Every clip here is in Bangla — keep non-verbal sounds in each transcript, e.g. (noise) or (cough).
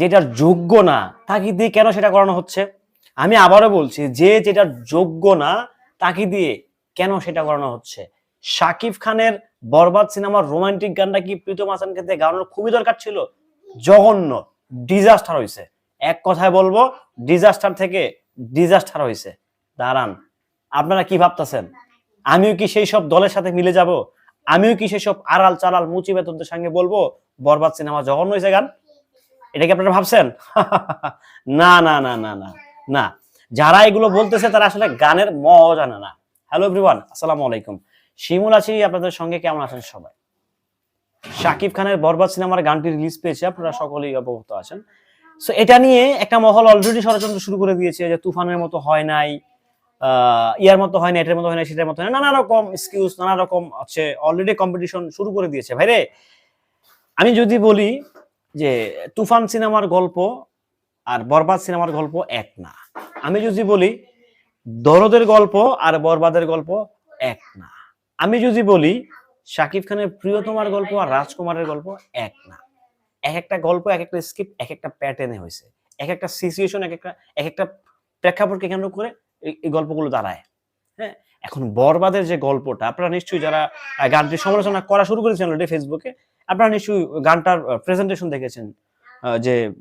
যেটার যোগ্য না, তাকে দিয়ে কেন সেটা করানো হচ্ছে? আমি আবারও বলছি, যে যেটার যোগ্য না, তাকে দিয়ে কেন সেটা করানো হচ্ছে? শাকিব খানের বরবাদ সিনেমার রোমান্টিক গানটা কি প্রীতম হাসানকে দিয়ে গাওয়ানোর খুবই দরকার ছিল? জঘন্য ডিজাস্টার হয়েছে এক কথায় বলব ডিজাস্টার থেকে ডিজাস্টার হয়েছে দাঁড়ান, আপনারা কি ভাবতেছেন? আমিও কি সেই সব দলের সাথে মিলে যাব? আমিও কি সেসব আড়াল চালাল মুচি বেতনদের সঙ্গে বলব? বরবাদ সিনেমা জঘন্য হয়েছে গান। এটা কি আপনারা ভাবছেন? (laughs) না না না না না না। যারা এগুলো বলতেছে তারা আসলে গানের ম জানে না। হ্যালো এভরিওয়ান আসসালামু আলাইকুম। শিমুল আছি, আপনাদের সঙ্গে কেমন আছেন সবাই? শাকিব খানের বরবাদ সিনেমার গানটি রিলিজ পেয়েছে, আপনারা সকলেই অবগত আছেন। সো এটা নিয়ে একটা মহল অলরেডি ষড়যন্ত্র শুরু করে দিয়েছে যে তুফানের মতো হয় নাই। ইয়ার মতো হয় না, এটার মতো হয় না, সেটার মতো হয় না, নানা রকম এক্সকিউজ নানা রকম হচ্ছে অলরেডি কম্পিটিশন শুরু করে দিয়েছে। ভাইরে আমি যদি বলি যে তুফান সিনেমার গল্প আর বরবাদ সিনেমার গল্প এক না। আমি যদি বলি দরদের গল্প আর বরবাদের গল্প এক না। আমি যদি বলি শাকিব খানের প্রিয়তমার গল্প আর রাজকুমারের গল্প এক না। এক একটা গল্প, এক একটা স্ক্রিপ্ট এক একটা প্যাটার্নে হয়েছে। এক একটা সিচুয়েশন এক একটা এক একটা প্রেক্ষাপটকে কেন্দ্র করে এই- গল্পগুলো দাঁড়ায়। হ্যাঁ? এখন বরবাদের যে গল্পটা, আপনারা নিশ্চয়ই যারা গানটির সমালোচনা করা শুরু করেছেন অলরেডি ফেসবুকে আপনারা নিশ্চয়ই গানটার প্রেজেন্টেশন দেখেছেন যে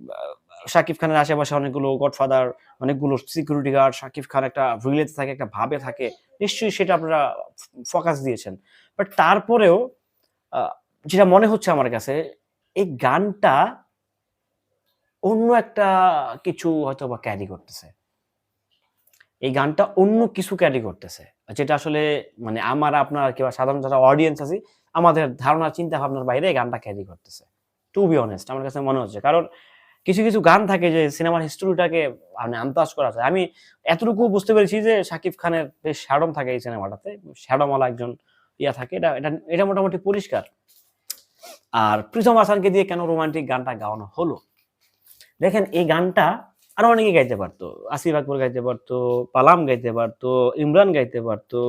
শাকিব খানের আশেপাশে অনেকগুলো গডফাদার অনেকগুলো সিকিউরিটি গার্ড শাকিব খান একটা রিলেতে থাকে, একটা ভাবে থাকে, নিশ্চয়ই সেটা আপনারা ফোকাস দিয়েছেন। বাট তারপরেও যেটা মনে হচ্ছে আমার কাছে, এই গানটা অন্য একটা কিছু হয়তো বা ক্যারি করতেছে। এই গানটা অন্য কিছু ক্যারি করতেছে। যেটা আসলে মানে আমার, আপনার কিংবা সাধারণ যারা অডিয়েন্স আছে, আমাদের ধারণা চিন্তা ভাবনার বাইরে এই গানটা ক্যারি করতেছে। টু বি অনেস্ট আমার কাছে মনে হচ্ছে। কারণ কিছু কিছু গান থাকে যে সিনেমার হিস্টোরিটাকে মানে আন্দাজ করা যায়। আমি এতটুকু বুঝতে পেরেছি যে শাকিব খানের বেশ শ্যাডম থাকে এই সিনেমাটাতে শ্যাডমওয়ালা একজন ইয়া থাকে। এটা এটা এটা মোটামুটি পরিষ্কার। আর প্রীতম হাসানকে দিয়ে কেন রোমান্টিক গানটা গাওয়ানো হলো? দেখেন, এই গানটা আরও অনেকে গাইতে পারতো আসিফ আকবর গাইতে পারতো পালাম গাইতে পারতো ইমরান গাইতে পারতো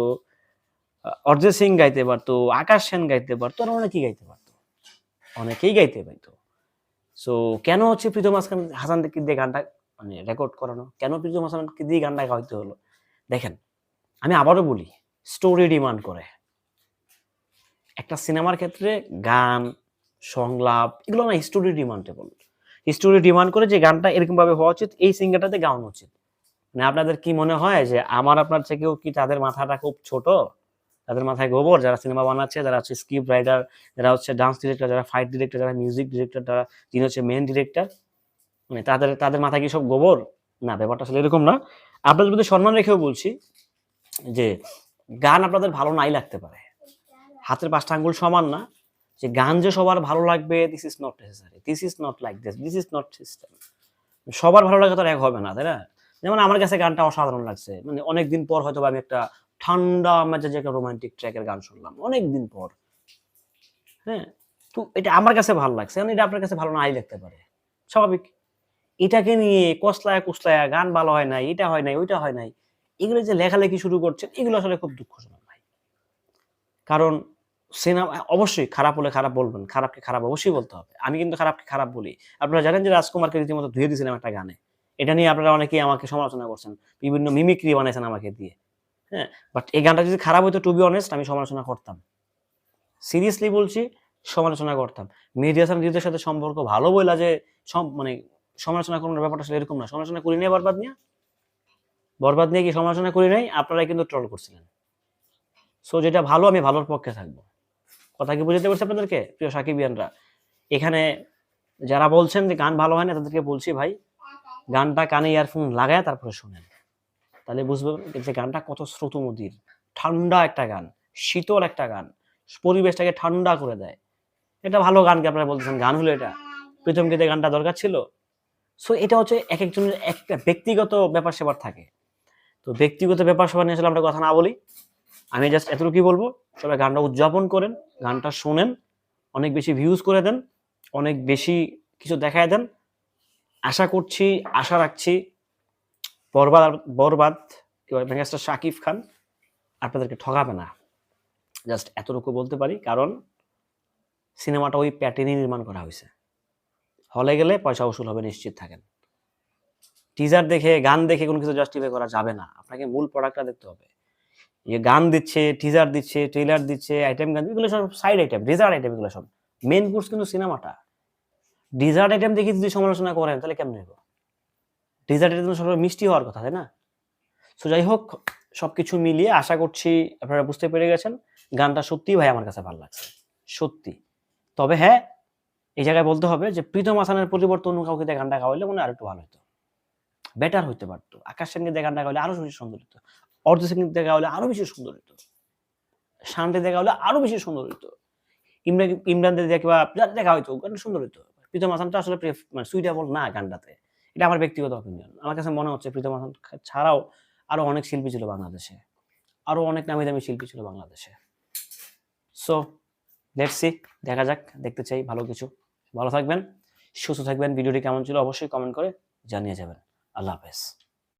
আহ, অরিজিৎ সিং গাইতে পারতো আকাশ সেন গাইতে পারতো আর অনেকেই গাইতে পারতো। অনেকেই গাইতে পারতো সো কেন হচ্ছে প্রীতম হাসান হাসানকে দিয়ে গানটা মানে রেকর্ড করানো? কেন প্রীতম হাসানকে দিয়ে গানটা গাইতে হলো? দেখেন আমি আবারও বলি স্টোরি ডিমান্ড করে। একটা সিনেমার ক্ষেত্রে গান সংলাপ এগুলো না স্টোরি ডিমান্ডেবল স্টোরি ডিমান্ড করে যে গানটা এরকম ভাবে হওয়া উচিত, এই সিঙ্গারটাতে গাওয়ানো উচিত। মানে আপনাদের কি মনে হয় যে আমার আপনার থেকেও কি তাদের মাথাটা খুব ছোট? তাদের মাথায় গোবর, যারা সিনেমা বানাচ্ছে, যারা হচ্ছে স্ক্রিপ্ট রাইটার যারা হচ্ছে ডান্স ডিরেক্টর যারা ফাইট ডিরেক্টর যারা মিউজিক ডিরেক্টর যারা যিনি হচ্ছে মেন ডিরেক্টর মানে তাদের তাদের মাথায় কি সব গোবর? না, ব্যাপারটা আসলে এরকম না। আপনাদের যদি সম্মান রেখেও বলছি যে গান আপনাদের ভালো নাই লাগতে পারে। হাতের পাঁচটা আঙ্গুল সমান না। যে গান যে সবার ভালো লাগবে this is not necessary this is not like this this is not system সবার ভালো লাগা তো এক হবে না, তাই না? যেমন আমার কাছে গানটা অসাধারণ লাগছে। মানে অনেকদিন পর হয়তো আমি একটা ঠান্ডা মেজাজে একটা রোমান্টিক ট্র্যাকের গান শুনলাম অনেক দিন পর। হ্যাঁ? তো এটা আমার কাছে ভালো লাগছে এটা আপনার কাছে ভালো নাই লাগতে পারে। স্বাভাবিক। এটাকে নিয়ে কসলায় কুসলায় গান ভালো হয় নাই, এটা হয় নাই, ওইটা হয় নাই, এগুলো যে লেখালেখি শুরু করছেন, এগুলো আসলে খুব দুঃখজনক ভাই। কারণ সিনেমা, অবশ্যই খারাপ হলে খারাপ বলবেন, খারাপকে খারাপ অবশ্যই বলতে হবে। আমি কিন্তু খারাপকে খারাপ বলি। আপনারা জানেন যে রাজকুমারকে রীতিমতো ধুয়ে দিয়েছিলাম একটা গানে। এটা নিয়ে আপনারা অনেকেই আমাকে সমালোচনা করছেন, বিভিন্ন মিমিক্রি বানাইছেন আমাকে দিয়ে। হ্যাঁ বাট এই গানটা যদি খারাপ হতো টু বি অনেস্ট আমি সমালোচনা করতাম। সিরিয়াসলি বলছি, সমালোচনা করতাম। হাসান রিদের সাথে সম্পর্ক ভালো বইলা যে মানে সমালোচনা করার ব্যাপারটা আসলে এরকম না। সমালোচনা করি নাই বরবাদ নিয়ে? বরবাদ নিয়ে কি সমালোচনা করি নাই? আপনারাই কিন্তু ট্রল করছিলেন। সো যেটা ভালো, আমি ভালোর পক্ষে থাকব। কথা কি বুঝতে পারছি আপনাদেরকে? প্রিয় সাকিবিয়ানরা, এখানে যারা বলছেন যে গান ভালো হয় না, তাদেরকে বলছি ভাই, গানটা কানে ইয়ারফোন লাগায় তারপরে শোনেন। তাহলে বুঝবেন যে গানটা কত শ্রুতমধুর, ঠান্ডা একটা গান, শীতল একটা গান, পরিবেশটাকে ঠান্ডা করে দেয়। এটা ভালো গান কি আপনারা বলতেছেন? গান হলো এটা। প্রথম গীতে গানটা দরকার ছিল? সো এটা হচ্ছে এক একজনের একটা ব্যক্তিগত ব্যাপার সেবার থাকে। তো ব্যক্তিগত ব্যাপার সেবার নিয়ে আসলে আমরা কথা না বলি। আমি জাস্ট এতটুকুই বলব? সবাই গানটা উদযাপন করেন, গানটা শোনেন, অনেক বেশি ভিউজ করে দেন, অনেক বেশি কিছু দেখায় দেন। আশা করছি, আশা রাখছি, বরবাদ বরবাদ মেগাস্টার শাকিব খান আপনাদেরকে ঠকাবে না। জাস্ট এতটুকু বলতে পারি, কারণ সিনেমাটা ওই প্যাটার্নই নির্মাণ করা হয়েছে। হলে গেলে পয়সা উসুল হবে, নিশ্চিত থাকেন। টিজার দেখে, গান দেখে কোনো কিছু জাস্টিফাই করা যাবে না। আপনাকে মূল প্রোডাক্টটা দেখতে হবে। যে গান দিচ্ছে টিজার দিচ্ছে ট্রেলার দিচ্ছে আইটেম গান, এগুলো সব সাইড আইটেম ডেজার্ট আইটেম এগুলো সব। মেন কোর্স কিন্তু সিনেমাটা ডেজার্ট আইটেম দেখে যদি সমালোচনা করেন, তাহলে কেমন হইব? ডেজার্ট আইটেম সব মিষ্টি হওয়ার কথা, তাই না? সো যাই হোক, সবকিছু মিলিয়ে আশা করছি আপনারা বুঝতে পেরে গেছেন। গানটা সত্যিই ভাই আমার কাছে ভালো লাগছে। সত্যি। তবে হ্যাঁ এই জায়গায় বলতে হবে যে, প্রীতম হাসানের পরিবর্তন অন্য কাউকে গানটা গাওয়াইলে মনে আরেকটু ভালো হতো বেটার হইতে পারতো। আকাশ দিয়ে গানটা গাওয়ালে আরও সুন্দর হতো অর্ধ সেনকে দিয়ে গাওয়ালে আরও বেশি সুন্দর হতো শান্তি দেখা হলে আরও বেশি সুন্দর হতো ইমরান ইমরান দিয়ে কিংবা যার দেখা হইতো গানটা সুন্দর হতো প্রীতম হাসানটা আসলে মানে সুইটেবল না গানটাতে। এটা আমার ব্যক্তিগত অপিনিয়ন আমার কাছে মনে হচ্ছে প্রীতম হাসান ছাড়াও আরও অনেক শিল্পী ছিল বাংলাদেশে। আরও অনেক নামি দামি শিল্পী ছিল বাংলাদেশে। সো লেটস সি দেখা যাক, দেখতে চাই ভালো কিছু। ভালো থাকবেন, সুস্থ থাকবেন। ভিডিওটি কেমন ছিল অবশ্যই কমেন্ট করে জানিয়ে যাবেন। আল্লাহ হাফেজ।